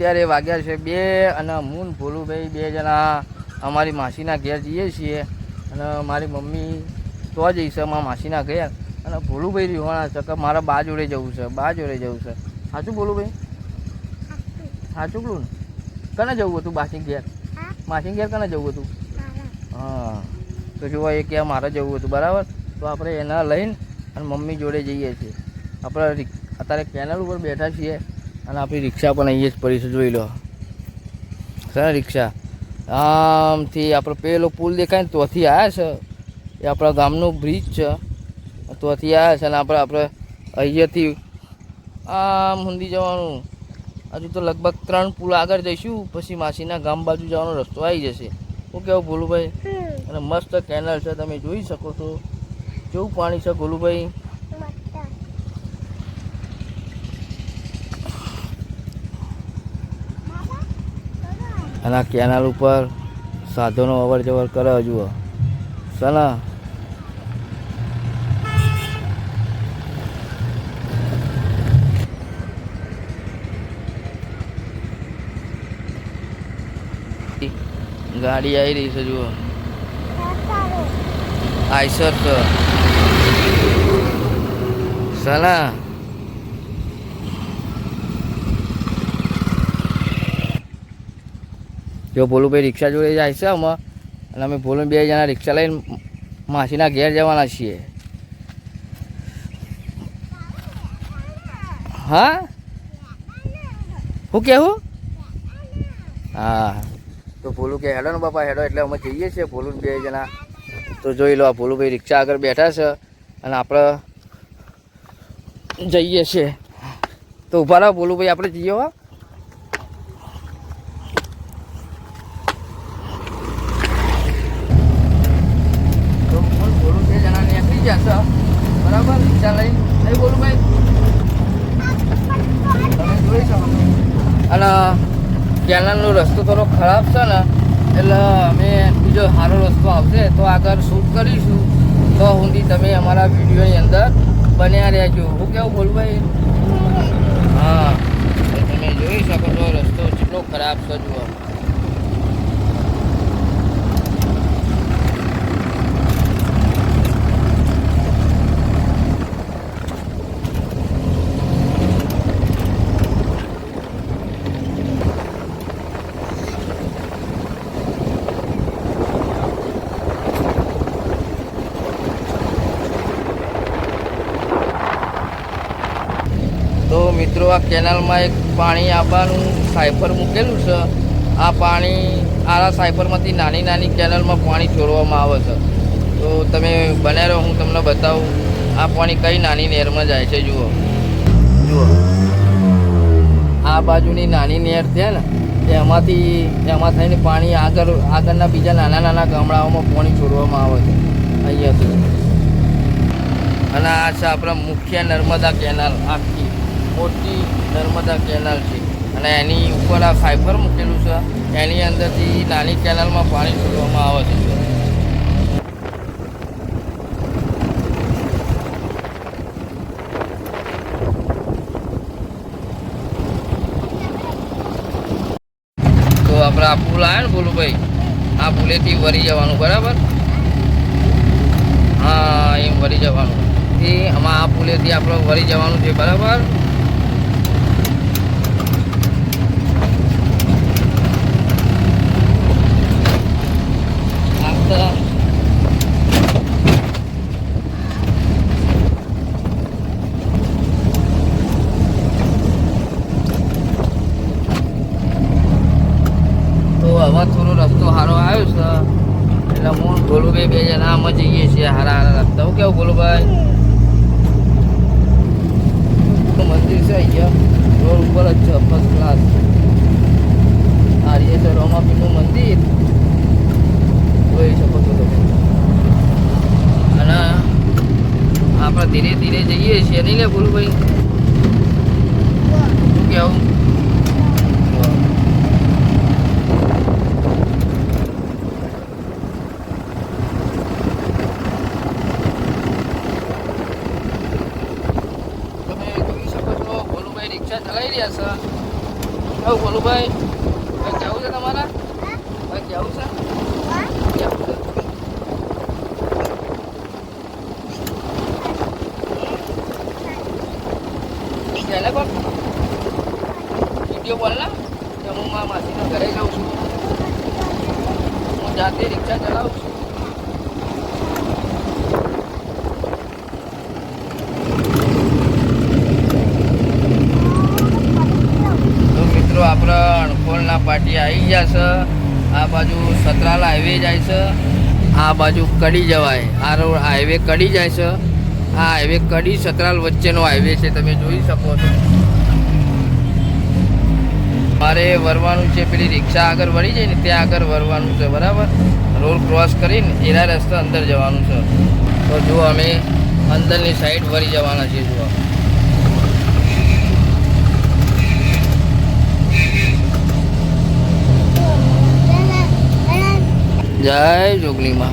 અત્યારે વાગ્યા છે બે અને હું ભોલુભાઈ બે જણા અમારી માસીના ઘેર જઈએ છીએ. અને મારી મમ્મી તો જઈશે મારા માસીના ઘેર. અને ભોલુભાઈ રહેવાના છે કે મારા બા જોડે જવું છે, બા જોડે જવું છે. સાચું ભોલુભાઈ સાચું બોલું ને? કને જવું હતું બાસી ઘેર? માસી ઘેર કને જવું હતું? હા. તો જુઓ એ કે મારે જવું હતું, બરાબર? તો આપણે એના લઈને અને મમ્મી જોડે જઈએ છીએ. આપણે અત્યારે કેનલ ઉપર બેઠા છીએ. અને આપણી રિક્ષા પણ અહીંયા જ પડી છે જોઈ લો. સર રિક્ષા. આમથી આપણે પેલો પુલ દેખાય ને તોથી આવ્યા છે. એ આપણા ગામનું બ્રિજ છે. તોથી આવ્યા છે અને આપણે આપણે અહીંયાથી આમ સુધી જવાનું. હજુ તો લગભગ ત્રણ પુલ આગળ જઈશું પછી માસીના ગામ બાજુ જવાનો રસ્તો આવી જશે. શું કેવું ભોલુભાઈ? અને મસ્ત કેનલ છે તમે જોઈ શકો છો. કેવું પાણી છે ભોલુભાઈ? અને આ કેનાલ ઉપર સાધનો અવર જવર કરે હજુ સના. ગાડી આવી રહી છે, જુઓ. આઈસર છે જો ભોલુભાઈ રિક્ષા જોડે જાય છે આમાં? અને અમે ભોલું બે જણા રિક્ષા લઈને માસીના ઘેર જવાના છીએ. હા? શું કહેવું હા. તો ભોલું કે હેડો ને બાપા, હેડો. એટલે અમે જઈએ છીએ ભોલું બે જણા. તો જોઈ લો આ ભોલુભાઈ રિક્ષા આગળ બેઠા છે અને આપણે જઈએ છીએ. તો ઊભા રહો ભોલુભાઈ આપણે જઈએ હો તો બોલ ભોલું બે જણા નીકળી જશે બરાબર રિક્ષા લઈ નહીં બોલું ભાઈ તમે જોઈ શકો છો. અને કેનલનો રસ્તો થોડો ખરાબ છે ને એટલે અમે બીજો સારો રસ્તો આવશે તો આગળ શૂટ કરીશું. તો સુધી તમે અમારા વિડીયોની અંદર બન્યા રહેજો. હું કેવું બોલું ભાઈ? હા. તમે જોઈ શકો છો રસ્તો કેટલો ખરાબ છે જુઓ. તો મિત્રો, આ કેનાલમાં એક પાણી આવવાનું સાયફર મૂકેલું છે. આ પાણી, આ સાયફરમાંથી નાની નાની કેનાલમાં પાણી છોડવામાં આવે છે. તો તમે બને રહો, હું તમને બતાવું, આ પાણી કઈ નાની નહેરમાં જાય છે, જુઓ. જુઓ. આ બાજુની નાની નહેર છે ને, એમાંથી, એમાં થઈને પાણી આગળ, આગળના બીજા નાના નાના ગામડાઓમાં પાણી છોડવામાં આવે છે, અહીંયાથી. અને આ છે આપણા મુખ્ય નર્મદા કેનાલ, આખી. મોટી નર્મદા કેનાલ છે. અને એની ઉપર આ ફાઈબર મૂકેલું છે. એની અંદરથી નાની કેનાલમાં પાણી છોડવામાં આવે છે. તો આપણે આ પુલ આવ્યો ને બોલું ભાઈ આ પુલેથી વરી જવાનું, બરાબર? હા, એમ વળી જવાનું. એ આમાં આ પુલેથી આપણે વળી જવાનું છે, બરાબર આપતા તો હવે થોડો રસ્તો સારો આવ્યો છે એટલે હું ભોલુભાઈ બે જણા આમ જઈએ છીએ હારા હારા હું કેવું બોલો ભાઈ? મંદિર છે અહીંયા. રોડ ઉપર જ છે ફર્સ્ટ ક્લાસ આર્ય છે રોમાપીનું મંદિર. જોઈ શકો છો તમે. અને આપણે ધીરે ધીરે જઈએ છીએ, નહીં લે ભોલુભાઈ? શું કેવું તમે જોઈ શકો છો ભોલુભાઈ રિક્ષા ચલાવી રહ્યા છે કેવું બોલું ભાઈ ભાઈ કેવું છે તમારા? કેવું છે? કેવું છે? એને કોણ? વીડિયો બોલ કે હું મારા ઘરે જાઉં છું. હું જાતે રિક્ષા ચલાવું છું તો મિત્રો, આપણે અણખોલના પાટી આવી ગયા છે. આ બાજુ સતરાલ હાઈવે જાય છે. આ બાજુ કડી જવાય. આ રોડ હાઈવે કડી જાય છે. આ હાઈવે કડી સતરાલ વચ્ચેનો હાઈવે છે, તમે જોઈ શકો છો. મારે વરવાનું છે, પેલી રિક્ષા આગળ વળી જાય ને ત્યાં આગળ વરવાનું છે, બરાબર? રોડ ક્રોસ કરીને એના રસ્તા અંદર જવાનું છે. તો જો અમે અંદરની સાઈડ વળી જવાના છીએ, જુઓ. જય જોગલીમાં.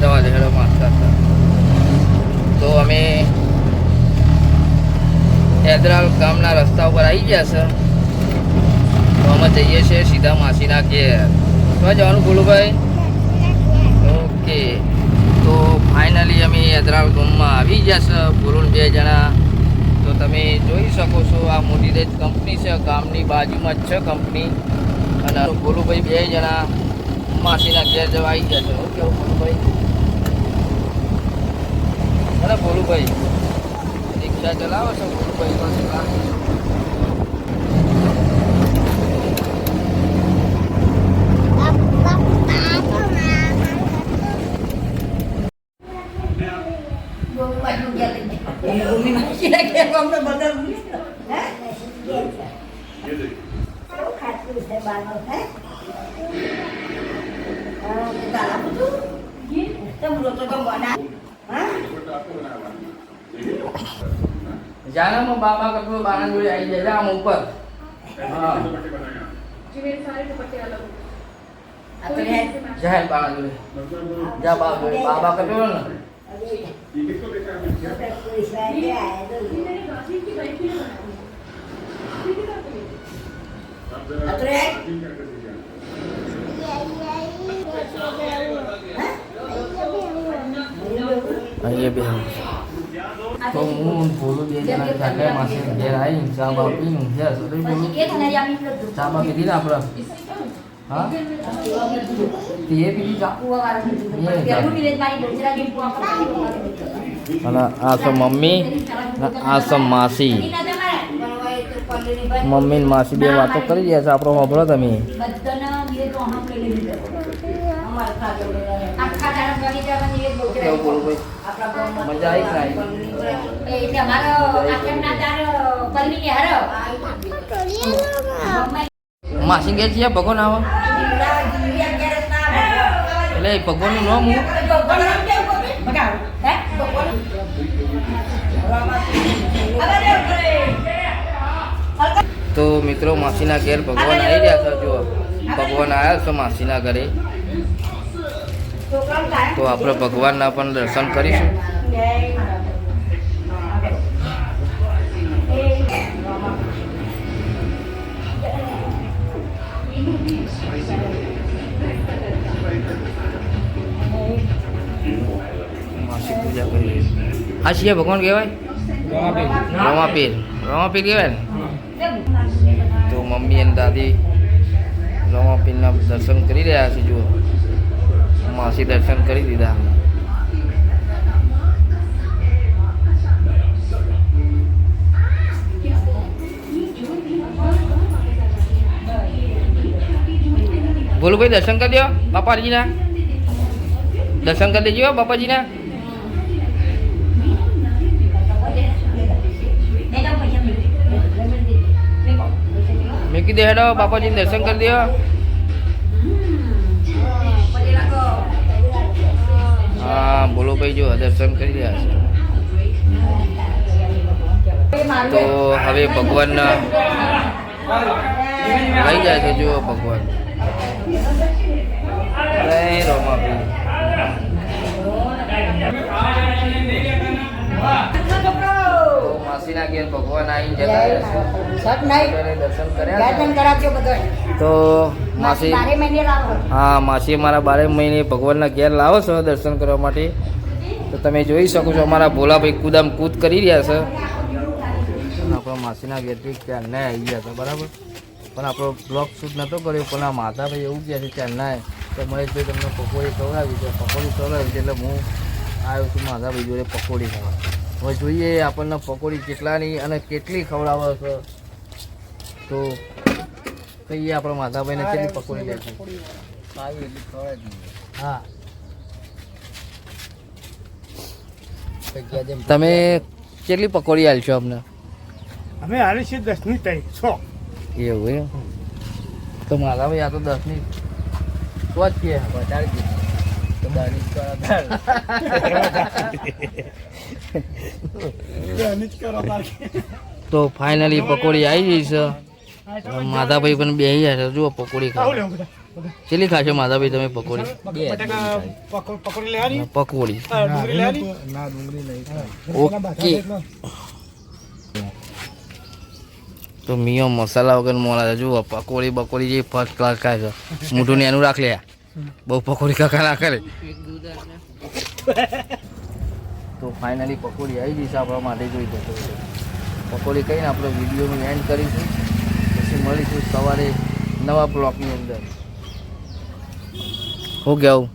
હેડો તો અમે હેદરાલ ગામના રસ્તા ઉપર આવી ગયા છે. તો અમે જઈએ છીએ સીધા માસીના ઘેર. તો જવાનું ગોલુભાઈ ઓકે. તો ફાઇનલી અમે હેદરાલ ગામમાં આવી ગયા છે. ભોલુન બે જણા. તો તમે જોઈ શકો છો આ મોટી રેજ કંપની છે. ગામની બાજુમાં જ છે કંપની. અને ગોલુભાઈ બે જણા માસીના ઘેર જવા આવી ગયા છે. ઓકે ગોલુભાઈ. અરે ગોલુભાઈ રિક્ષા ચલાવો છો ભોલુભાઈ તો ચલાવો છો. જાનામાં બાબા કપડો બાણા જોડે આવી જાય જા આમ ઉપર હા જાય બાણા જોડે જા બાબા જોડે બાબા કપડો ને અહીંયા બે તો હું બોલું બે જણા સાથે માસે ઘેર આવીને ચા બા ઘેર સુધી બોલું ચા બા પીધી આપણે હા અને આ તો મમ્મી આ તો માસી. મમ્મી ને માસી બે વાતો કરી રહ્યા છે આપણો સાંભળો તમે. મજા આવી કે ના આવી માસી ઘેર છે, ભગવાન આવો. એટલે ભગવાનનું નામ તો મિત્રો, માસીના ઘેર ભગવાન આવી રહ્યા છો જો ભગવાન આવ્યા છો માસીના ઘરે. તો આપણે ભગવાનના પણ દર્શન કરીશું. આ છીએ ભગવાન કહેવાય રમાપીર રમાપીર કહેવાય ને તો મમ્મી અને દાદી રમાપીરના દર્શન કરી રહ્યા છે જુઓ માસી દર્શન કરી દીધા બોલો ભાઈ દર્શન કરી દો બાપાજીના દર્શન કરી દેજો બાપાજીના મૂકી દે હેડો, બાપાજીને દર્શન કરી દો હા, બોલો ભાઈ, જો દર્શન કરી રહ્યા તો હવે ભગવાન લઈ જાય છે જો ભગવાન. ભગવાન આવીને જતા દર્શન કર્યા તો માસી હા માસી મારા બારે મહિને ભગવાનના ઘેર લાવો છો દર્શન કરવા માટે? તો તમે જોઈ શકો છો અમારા ભોલાભાઈ કુદામ કૂદ કરી રહ્યા છે. આપણા માસીના ઘેરથી ક્યારના આવી ગયા હતા બરાબર? પણ આપણો બ્લોગ શૂટ નહોતો કર્યો પણ આ માતાભાઈ એવું કહે છે ક્યારના તો મહેશભાઈ તમને પકોડી ખવડાવી છે પકોડી ખવડાવી છે એટલે હું આવ્યો છું માતાભાઈ જોડે પકોડી ખાવા. હવે જોઈએ આપણને પકોડી કેટલાની અને કેટલી ખવડાવે છે. તો કહીએ આપણે માતાભાઈને કેટલી પકોડી લે છે. હા. તમે કેટલી પકોડી આલશો અમને? અમે આવી છીએ દસની તારીખ છો એવું એમ? તો મારા ભાઈ આ તો દસની તો જ કે વધારે તો તો ફાઇનલી પકોડી આવી ગઈ છે. માધાભાઈ પણ બે છે. જુઓ પકોડી ખાવ. ચેલી. ખાશો માધાભાઈ તમે પકોડી? પકોડી ઓકે. તો મિયો મસાલા વગર મોડા જુઓ પકોડી બકોડી જે ફર્સ્ટ ક્લાસ ખાય છે. મોઢું ને એનું રાખ લે બહુ પકોડી કાકા ના કરે. તો ફાઇનલી પકોડી આવી જઈશ આપણા માટે જોઈ જતો પકોડી કહીને આપણે વિડીયોનું એન્ડ કરીશું. પછી મળીશું સવારે નવા બ્લોકની અંદર. હું કેવું